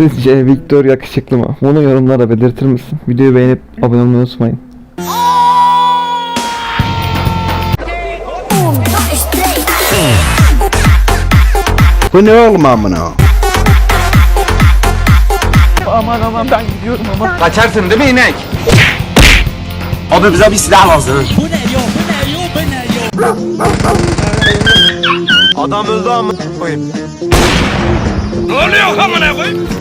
Sizce Victor yakışıklı mı? Bunu yorumlara belirtir misin? Videoyu beğenip abone olmayı unutmayın. Bu ne oğlum amına? Aman aman ben gidiyorum ama. Kaçarsın değil mi inek? Abi bize bir silah lazım. Adam öldü amına koyayım. Ne oluyor amına koyayım?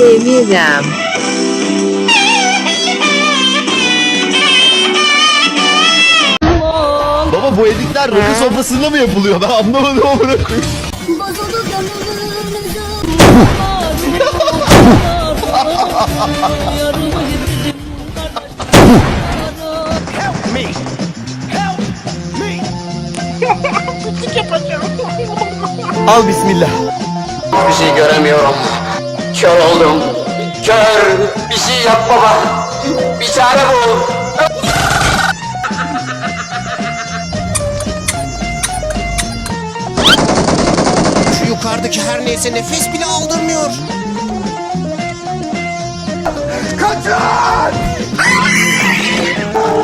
Demirem. Baba bu editler rakı sofrasında mı yapılıyor? Ben anlamadım amına koyayım. Al bismillah. Bir şey göremiyorum. Kör oldum. Kör. Bir şey yap baba. Bir çare bul. Şu yukarıdaki her neyse nefes bile aldırmıyor.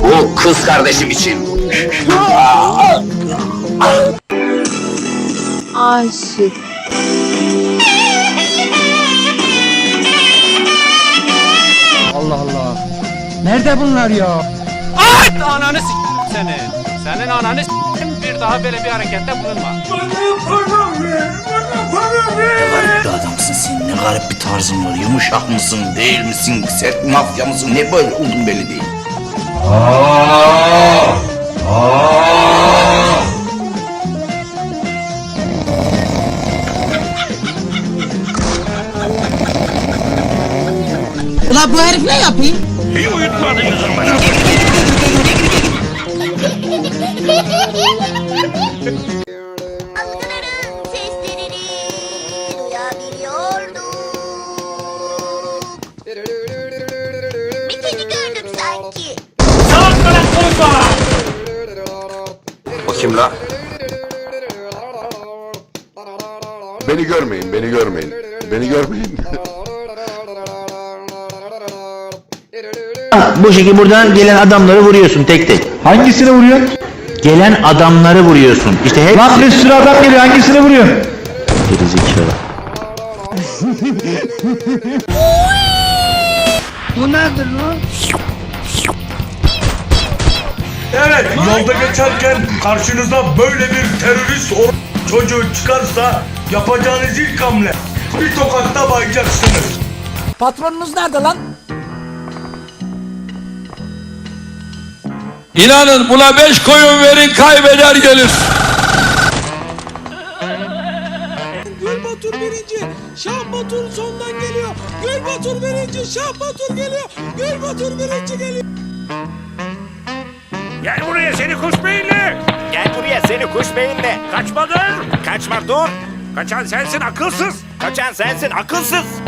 Bu kız kardeşim için. Aşık. Nerede bunlar ya? Ananı s*** seni. Senin ananı s*** bir daha böyle bir harekette bulunma. garip bir adamsın sen. Ne garip bir tarzın var. Yumuşak mısın, değil misin, sert mafya mısın? Ne böyle oldun belli değil. Ula bu herif ne yapayım? Algıların seslerini duyabiliyordum. Biteni gördüm sanki. O kim la? Beni görmeyin, beni görmeyin. Beni görmeyin. Bu şekilde buradan gelen adamları vuruyorsun tek tek. Hangisini vuruyorsun? Gelen adamları vuruyorsun. İşte hep... Bak bir sürü adam geliyor hangisini vuruyorsun? Gerizekalı. Evet, yolda geçerken karşınıza böyle bir terörist or çocuğu çıkarsa yapacağınız ilk hamle bir tokatta bayacaksınız. Patronunuz nerede lan? İnanın buna beş koyun verin kaybeder gelir. Gül Batur birinci. Şah Batur sondan geliyor. Gül Batur birinci. Şah Batur geliyor. Gül Batur birinci geliyor. Gel buraya seni kuş beyinli. Gel buraya seni kuş beyinle. Kaçmadın. Kaçma dur. Kaçan sensin akılsız. Kaçan sensin akılsız.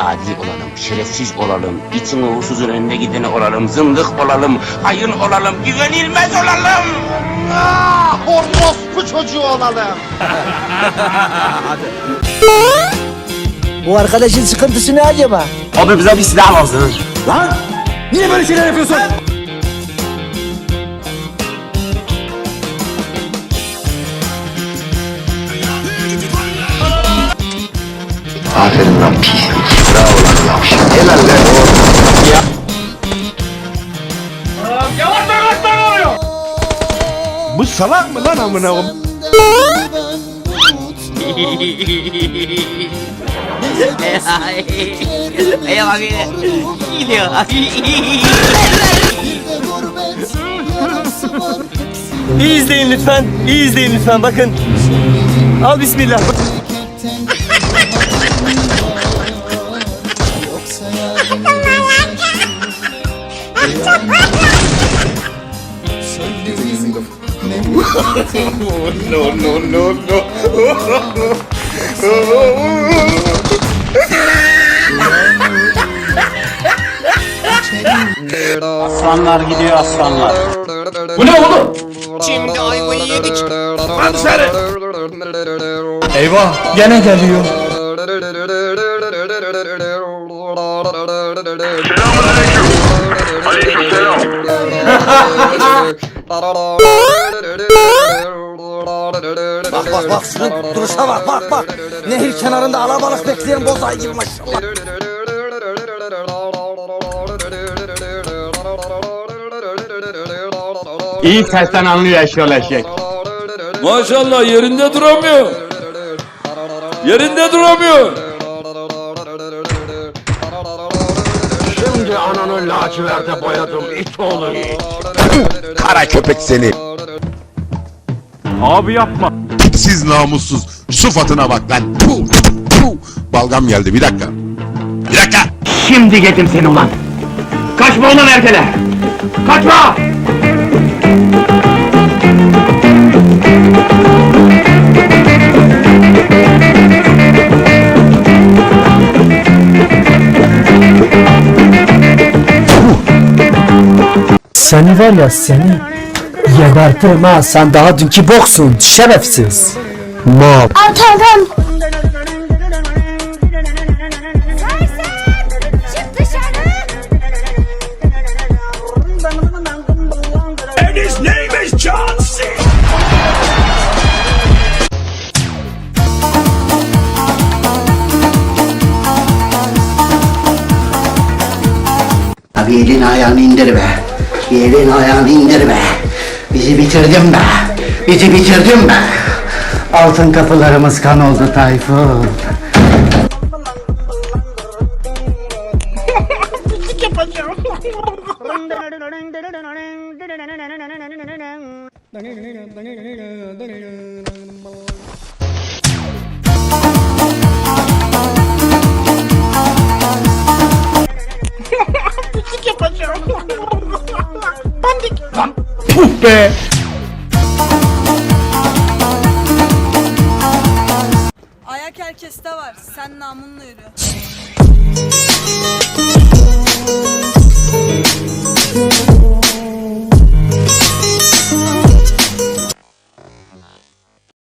Adil olalım, şerefsiz olalım, itin uğursuzun önüne gideni olalım, zındık olalım, hayın olalım, güvenilmez olalım. Orospu çocuğu olalım. Bu arkadaşın sıkıntısı ne acaba? Abi bize bir silah lazım. Lan! Niye böyle şeyler yapıyorsun? Aferin lan pislik. Bravo lan yavşak. Helal lan oğlum. Bu salak mı lan amına koyayım? Ey bak yine. Gidiyor. İyi izleyin lütfen. İyi izleyin lütfen bakın. Al bismillah. Aslanlar gidiyor aslanlar. Bu ne oğlum? Şimdi ayvayı yedik. Lan dışarı. Eyvah gene geliyor. Bak bak bak şunun duruşa bak bak bak. Nehir kenarında alabalık bekleyen bozay gibi maşallah. İyi sesten anlıyor eşyol eşek. Maşallah yerinde duramıyor. Yerinde duramıyor. Şimdi ananı laciverte boyadım it oğlu it. Kara köpek seni. Abi yapma. Siz namussuz. Sıfatına bak lan. Puh, puh. Balgam geldi bir dakika. Bir dakika. Şimdi yedim seni ulan. Kaçma ulan erkele. Kaçma. Seni var ya seni gebertirim ha sen daha dünkü boksun şerefsiz. Mal. Atalım. Çık dışarı. And his name is John C. Abi elini ayağını indir be. Bir elini ayağını indir be. Bizi bitirdin be. Bizi bitirdin be. Altın kapılarımız kan oldu Tayfun. be. Ayak herkeste var. Sen namınla yürü.